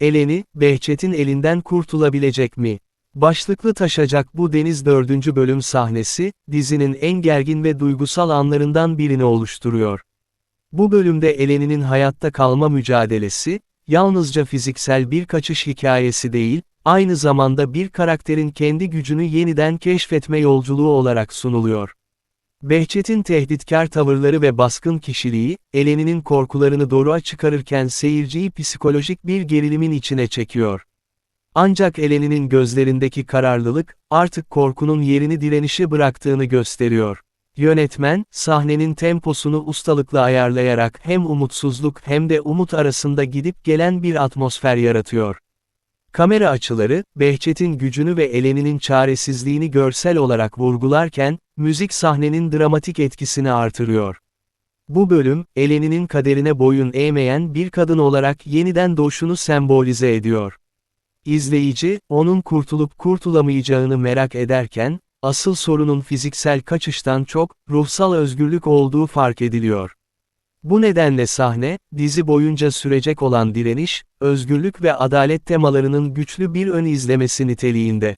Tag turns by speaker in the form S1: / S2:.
S1: Eleni, Behçet'in elinden kurtulabilecek mi? Başlıklı taşacak bu Deniz 4. bölüm sahnesi, dizinin en gergin ve duygusal anlarından birini oluşturuyor. Bu bölümde Eleni'nin hayatta kalma mücadelesi, yalnızca fiziksel bir kaçış hikayesi değil, aynı zamanda bir karakterin kendi gücünü yeniden keşfetme yolculuğu olarak sunuluyor. Behçet'in tehditkar tavırları ve baskın kişiliği, Eleni'nin korkularını doğruğa çıkarırken seyirciyi psikolojik bir gerilimin içine çekiyor. Ancak Eleni'nin gözlerindeki kararlılık, artık korkunun yerini direnişe bıraktığını gösteriyor. Yönetmen, sahnenin temposunu ustalıkla ayarlayarak hem umutsuzluk hem de umut arasında gidip gelen bir atmosfer yaratıyor. Kamera açıları, Behçet'in gücünü ve Eleni'nin çaresizliğini görsel olarak vurgularken, müzik sahnenin dramatik etkisini artırıyor. Bu bölüm, Eleni'nin kaderine boyun eğmeyen bir kadın olarak yeniden doğuşunu sembolize ediyor. İzleyici, onun kurtulup kurtulamayacağını merak ederken, asıl sorunun fiziksel kaçıştan çok, ruhsal özgürlük olduğu fark ediliyor. Bu nedenle sahne, dizi boyunca sürecek olan direniş, özgürlük ve adalet temalarının güçlü bir ön izlemesi niteliğinde.